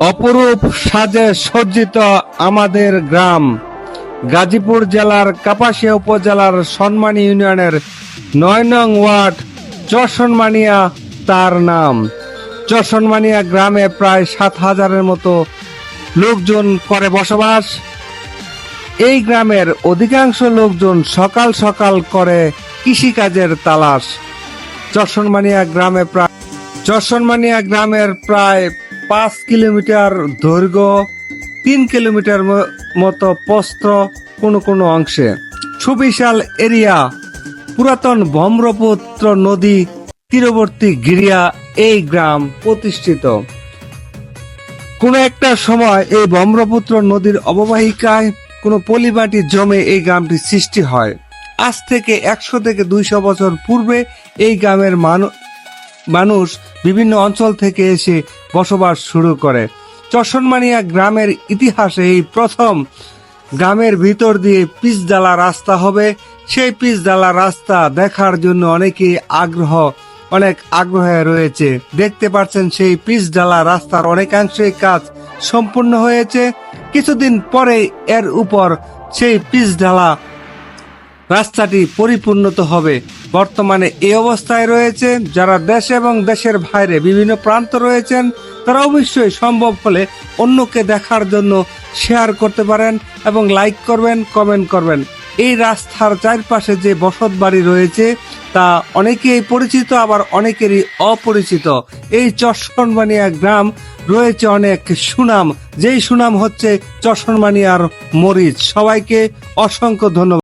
অপরূপ সাজে সজ্জিত আমাদের গ্রাম। গাজীপুর জেলার কাপাসিয়া উপজেলার সন্মানী ইউনিয়নের নয় নং ওয়ার্ড চশনমানিয়া তার নাম। চশনমানিয়া গ্রামে প্রায় সাত হাজারের মতো লোকজন করে বসবাস। এই গ্রামের অধিকাংশ লোকজন সকাল সকাল করে কৃষিকাজের তালাশ। চশনমানিয়া গ্রামে প্রায় চশনমানিয়া গ্রামের প্রায় পাঁচ কিলোমিটার দৈর্ঘ্য, তিন কিলোমিটার মতো প্রস্থ কোনো কোনো অংশে। সুবিশাল এরিয়া, পুরাতন ব্রহ্মপুত্র নদী, তীরবর্তী গিরিয়া এই গ্রাম প্রতিষ্ঠিত। কোনো একটা সময় এই ব্রহ্মপুত্র নদীর অববাহিকায় কোনো পলিমাটি জমে এই গ্রামটি সৃষ্টি হয়। আজ থেকে একশো থেকে দুইশো বছর পূর্বে এই গ্রামের মানুষ মানুষ বিভিন্ন অঞ্চল থেকে এসে বসবাস শুরু করে। চশনমানিয়া গ্রামের ইতিহাসে এই প্রথম গ্রামের ভিতর দিয়ে পিচডালা রাস্তা হবে। সেই পিচডালা রাস্তা দেখার জন্য অনেকেই আগ্রহ, অনেক আগ্রহে রয়েছে। দেখতে পাচ্ছেন সেই পিচডালা রাস্তার অনেকাংশেই কাজ সম্পূর্ণ হয়েছে। কিছুদিন পরে এর উপর সেই পিচঢালা রাস্তাটি পরিপূর্ণত হবে। বর্তমানে এই অবস্থায় রয়েছে যারা দেশ এবং দেশের বাইরে বিভিন্ন প্রান্ত রয়েছেন তারা অবশ্যই সম্ভব হলে অন্যকে দেখার জন্য শেয়ার করতে পারেন এবং লাইক করবেন কমেন্ট করবেন। এই রাস্তার চারপাশে যে বসত বাড়ি রয়েছে, তা অনেকেই পরিচিত, আবার অনেকেরই অপরিচিত। এই চশনবানিয়া গ্রাম রয়েছে অনেক সুনাম। যেই সুনাম হচ্ছে চশনবানিয়ার মরিচ। সবাইকে অসংখ্য ধন্যবাদ।